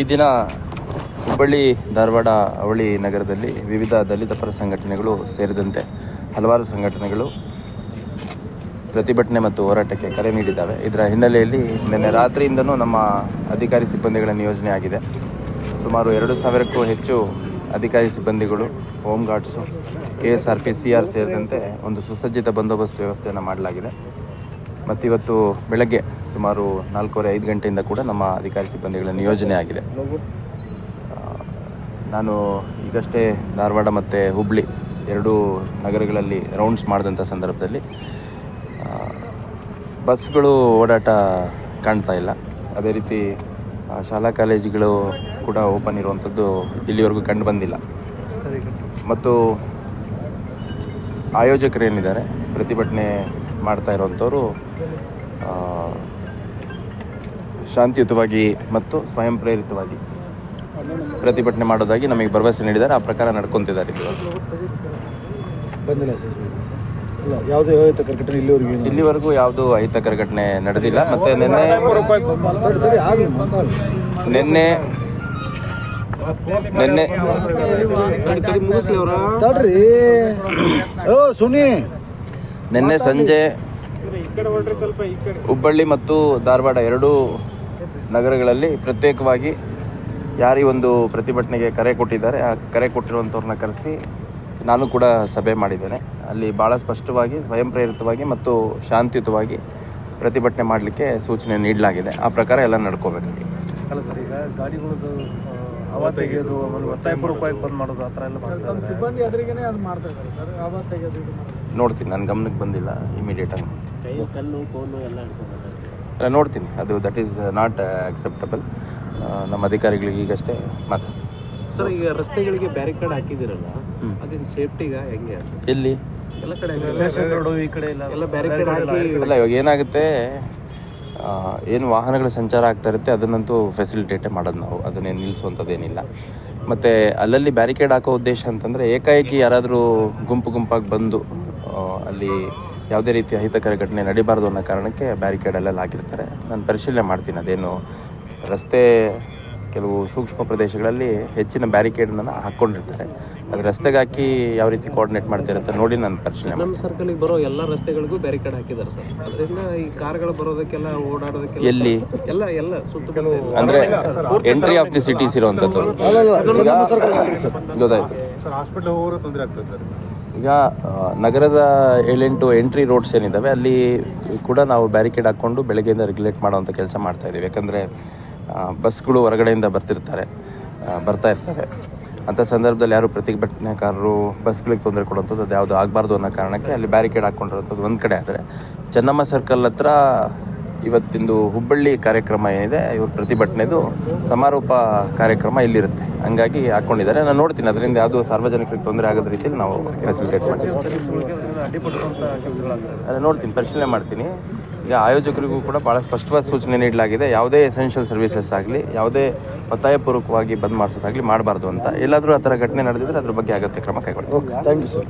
ಈ ದಿನ ಹುಬ್ಬಳ್ಳಿ ಧಾರವಾಡ ಅವಳಿ ನಗರದಲ್ಲಿ ವಿವಿಧ ದಲಿತ ಪರ ಸಂಘಟನೆಗಳು ಸೇರಿದಂತೆ ಹಲವಾರು ಸಂಘಟನೆಗಳು ಪ್ರತಿಭಟನೆ ಮತ್ತು ಹೋರಾಟಕ್ಕೆ ಕರೆ ನೀಡಿದ್ದಾವೆ. ಇದರ ಹಿನ್ನೆಲೆಯಲ್ಲಿ ನಿನ್ನೆ ರಾತ್ರಿಯಿಂದನೂ ನಮ್ಮ ಅಧಿಕಾರಿ ಸಿಬ್ಬಂದಿಗಳ ನಿಯೋಜನೆ ಆಗಿದೆ. ಸುಮಾರು ಎರಡು ಸಾವಿರಕ್ಕೂ ಹೆಚ್ಚು ಅಧಿಕಾರಿ ಸಿಬ್ಬಂದಿಗಳು, home guards, K S R P, C R ಸೇರಿದಂತೆ ಒಂದು ಸುಸಜ್ಜಿತ ಬಂದೋಬಸ್ತ್ ವ್ಯವಸ್ಥೆಯನ್ನು ಮಾಡಲಾಗಿದೆ. ಮತ್ತು ಇವತ್ತು ಬೆಳಗ್ಗೆ ಸುಮಾರು ನಾಲ್ಕೂವರೆ ಐದು ಗಂಟೆಯಿಂದ ಕೂಡ ನಮ್ಮ ಅಧಿಕಾರಿ ಸಿಬ್ಬಂದಿಗಳ ನಿಯೋಜನೆ ಆಗಿದೆ. ನಾನು ಈಗಷ್ಟೇ ಧಾರವಾಡ ಮತ್ತು ಹುಬ್ಳಿ ಎರಡೂ ನಗರಗಳಲ್ಲಿ ರೌಂಡ್ಸ್ ಮಾಡಿದಂಥ ಸಂದರ್ಭದಲ್ಲಿ ಬಸ್ಗಳು ಓಡಾಟ ಕಾಣ್ತಾ ಇಲ್ಲ. ಅದೇ ರೀತಿ ಶಾಲಾ ಕಾಲೇಜುಗಳು ಕೂಡ ಓಪನ್ ಇರುವಂಥದ್ದು ಇಲ್ಲಿವರೆಗೂ ಕಂಡು ಬಂದಿಲ್ಲ. ಮತ್ತು ಆಯೋಜಕರು ಏನಿದ್ದಾರೆ ಪ್ರತಿಭಟನೆ ಮಾಡ್ತಾ ಇರುವಂಥವರು ಶಾಂತಿಯುತವಾಗಿ ಮತ್ತು ಸ್ವಯಂ ಪ್ರೇರಿತವಾಗಿ ಪ್ರತಿಭಟನೆ ಮಾಡೋದಾಗಿ ನಮಗೆ ಭರವಸೆ ನೀಡಿದ್ದಾರೆ. ಆ ಪ್ರಕಾರ ನಡ್ಕೊತಿದ್ದಾರೆ ಯಾವುದೇ ಅಹಿತಕರ ಘಟನೆ ಇಲ್ಲಿವರೆಗೂ ಇಲ್ಲಿವರೆಗೂ ಯಾವುದು ಅಹಿತಕರ ಘಟನೆ ನಡೆದಿಲ್ಲ. ಮತ್ತೆ ನಿನ್ನೆ ನಿನ್ನೆ ನಿನ್ನೆ ಸುನಿ. ನಿನ್ನೆ ಸಂಜೆ ಹುಬ್ಬಳ್ಳಿ ಮತ್ತು ಧಾರವಾಡ ಎರಡೂ ನಗರಗಳಲ್ಲಿ ಪ್ರತ್ಯೇಕವಾಗಿ ಯಾರಿ ಒಂದು ಪ್ರತಿಭಟನೆಗೆ ಕರೆ ಕೊಟ್ಟಿದ್ದಾರೆ ಆ ಕರೆ ಕೊಟ್ಟಿರುವಂಥವ್ರನ್ನ ಕರೆಸಿ ನಾನು ಕೂಡ ಸಭೆ ಮಾಡಿದ್ದೇನೆ. ಅಲ್ಲಿ ಭಾಳ ಸ್ಪಷ್ಟವಾಗಿ ಸ್ವಯಂ ಪ್ರೇರಿತವಾಗಿ ಮತ್ತು ಶಾಂತಿಯುತವಾಗಿ ಪ್ರತಿಭಟನೆ ಮಾಡಲಿಕ್ಕೆ ಸೂಚನೆ ನೀಡಲಾಗಿದೆ. ಆ ಪ್ರಕಾರ ಎಲ್ಲ ನಡ್ಕೋಬೇಕಾಗಿ ಅಲ್ಲ ಸರ್ ಈಗ ಗಾಡಿಗಳದ್ದು ಹವಾ ತೆಗೆಯೋದು ಆಮೇಲೆ ಒತ್ತಾಯಪೂರ್ವಕವಾಗಿ ಬಂದ್ ಮಾಡೋದು ಆ ಥರ ಎಲ್ಲ ಮಾಡ್ತಾರೆ ಸಿಬ್ಬಂದಿ ಎದುರಿಗೇನೆ ಅದು ಮಾಡ್ತಾ ಇದ್ದಾರೆ ಸರ್. ಇದು. ನೋಡ್ತೀನಿ ನನ್ನ ಗಮನಕ್ಕೆ ಬಂದಿಲ್ಲ ಇಮಿಡಿಯೇಟ್ ಆಗಿ ಕಲ್ಲು ಕೋಲು ಎಲ್ಲ ನೋಡ್ತೀನಿ ಅದು ದಟ್ ಈಸ್ ನಾಟ್ ಅಕ್ಸೆಪ್ಟಬಲ್ ನಮ್ಮ ಅಧಿಕಾರಿಗಳಿಗೆ ಈಗಷ್ಟೇ ಮಾತಾಡ್ತೀನಿ. ಸರ್ ಈಗ ರಸ್ತೆಗಳಿಗೆ ಬ್ಯಾರಿಕೇಡ್ ಹಾಕಿದಿರಲ್ಲ ಹ್ಮ್. ಅದೇನು ಸೇಫ್ಟಿಗ ಹೆಂಗೆ? ಎಲ್ಲಿ? ಎಲ್ಲ ಕಡೆ ಸ್ಟೇಷನ್ ರೋಡು ಈ ಕಡೆ ಎಲ್ಲ ಎಲ್ಲ ಬ್ಯಾರಿಕೇಡ್ ಹಾಕಿ ಇಲ್ಲ. ಇವಾಗ ಏನಾಗುತ್ತೆ ಏನು ವಾಹನಗಳ ಸಂಚಾರ ಆಗ್ತಾ ಇರುತ್ತೆ, ಅದನ್ನಂತೂ ಫೆಸಿಲಿಟೇಟೇ ಮಾಡೋದು ನಾವು. ಅದನ್ನೇನು ನಿಲ್ಲಿಸುವಂಥದ್ದೇನಿಲ್ಲ. ಮತ್ತು ಅಲ್ಲಲ್ಲಿ ಬ್ಯಾರಿಕೇಡ್ ಹಾಕೋ ಉದ್ದೇಶ ಅಂತಂದರೆ ಏಕಾಏಕಿ ಯಾರಾದರೂ ಗುಂಪು ಗುಂಪಾಗಿ ಬಂದು ಅಲ್ಲಿ ಯಾವುದೇ ರೀತಿ ಅಹಿತಕರ ಘಟನೆ ನಡಿಬಾರ್ದು ಅನ್ನೋ ಕಾರಣಕ್ಕೆ ಬ್ಯಾರಿಕೇಡ್ ಅಲ್ಲೆಲ್ಲ ಹಾಕಿರ್ತಾರೆ. ನಾನು ಪರಿಶೀಲನೆ ಮಾಡ್ತೀನಿ, ಅದೇನು ರಸ್ತೆ ಕೆಲವು ಸೂಕ್ಷ್ಮ ಪ್ರದೇಶಗಳಲ್ಲಿ ಹೆಚ್ಚಿನ ಬ್ಯಾರಿಕೇಡ್ನ ಹಾಕ್ಕೊಂಡಿರ್ತಾರೆ ಅದು ರಸ್ತೆಗೆ ಹಾಕಿ ಯಾವ ರೀತಿ ಕೋಆರ್ಡಿನೇಟ್ ಮಾಡ್ತಾರೆ ಅಂತ ನೋಡಿ ನಾನು ಪರಿಶೀಲನೆ ನಮ್ಮ ಸರ್ಕಲ್ಗೆ ಬರೋ ಎಲ್ಲ ರಸ್ತೆಗಳಿಗೂ ಬ್ಯಾರಿಕೇಡ್ ಹಾಕಿದ್ದಾರೆ ಸರ್. ಅದರಿಂದ ಈ ಕಾರ್ಗಳು ಬರೋದಕ್ಕೆಲ್ಲ ಓಡಾಡೋದಕ್ಕೆ ಎಲ್ಲಿ? ಎಲ್ಲ ಎಲ್ಲ ಸುತ್ತಮುತ್ತ ಅಂದರೆ ಎಂಟ್ರಿ ಆಫ್ ದಿ ಸಿಟೀಸ್ ಇರುವಂಥದ್ದು. ಗೊತ್ತಾಯ್ತು. ಸರ್ ಹಾಸ್ಪಿಟಲ್ ಹೋಗೋರು ತೊಂದರೆ ಆಗ್ತದೆ ಸರ್. ಈಗ ನಗರದ ಏಳೆಂಟು ಎಂಟ್ರಿ ರೋಡ್ಸ್ ಏನಿದ್ದಾವೆ ಅಲ್ಲಿ ಕೂಡ ನಾವು ಬ್ಯಾರಿಕೇಡ್ ಹಾಕ್ಕೊಂಡು ಬೆಳಗ್ಗೆಯಿಂದ ರೆಗ್ಯುಲೇಟ್ ಮಾಡುವಂಥ ಕೆಲಸ ಮಾಡ್ತಾ ಇದ್ದೀವಿ. ಯಾಕಂದರೆ ಬಸ್ಗಳು ಹೊರಗಡೆಯಿಂದ ಬರ್ತಿರ್ತಾರೆ ಬರ್ತಾ ಇರ್ತವೆ. ಅಂಥ ಸಂದರ್ಭದಲ್ಲಿ ಯಾರು ಪ್ರತಿಭಟನೆಕಾರರು ಬಸ್ಗಳಿಗೆ ತೊಂದರೆ ಕೊಡುವಂಥದ್ದು ಅದು ಯಾವುದು ಆಗಬಾರ್ದು ಅನ್ನೋ ಕಾರಣಕ್ಕೆ ಅಲ್ಲಿ ಬ್ಯಾರಿಕೇಡ್ ಹಾಕ್ಕೊಂಡಿರುವಂಥದ್ದು ಒಂದು ಕಡೆ. ಆದರೆ ಚೆನ್ನಮ್ಮ ಸರ್ಕಲ್ ಹತ್ರ ಇವತ್ತಿಂದು ಹುಬ್ಬಳ್ಳಿ ಕಾರ್ಯಕ್ರಮ ಏನಿದೆ ಇವ್ರ ಪ್ರತಿಭಟನೆದು ಸಮಾರೋಪ ಕಾರ್ಯಕ್ರಮ ಇಲ್ಲಿರುತ್ತೆ. ಹಂಗಾಗಿ ಹಾಕ್ಕೊಂಡಿದ್ದಾರೆ ನಾನು ನೋಡ್ತೀನಿ. ಅದರಿಂದ ಯಾವುದು ಸಾರ್ವಜನಿಕರಿಗೆ ತೊಂದರೆ ಆಗದ ರೀತಿಯಲ್ಲಿ ನಾವು ಫೆಸಿಲಿಟೇಟ್ ಮಾಡ್ತೀವಿ. ನೋಡ್ತೀನಿ. ಪರಿಶೀಲನೆ ಮಾಡ್ತೀನಿ. ಈಗ ಆಯೋಜಕರಿಗೂ ಕೂಡ ಭಾಳ ಸ್ಪಷ್ಟವಾದ ಸೂಚನೆ ನೀಡಲಾಗಿದೆ. ಯಾವುದೇ ಎಸೆನ್ಷಿಯಲ್ ಸರ್ವಿಸಸ್ ಆಗಲಿ, ಯಾವುದೇ ಒತ್ತಾಯಪೂರ್ವಕವಾಗಿ ಬಂದ್ ಮಾಡಿಸೋದಾಗಲಿ ಮಾಡಬಾರ್ದು ಅಂತ. ಎಲ್ಲಾದರೂ ಆ ಥರ ಘಟನೆ ನಡೆದಿದ್ರೆ ಅದ್ರ ಬಗ್ಗೆ ಅಗತ್ಯ ಕ್ರಮ ಕೈಗೊಳ್ಳಿ. Okay thank you sir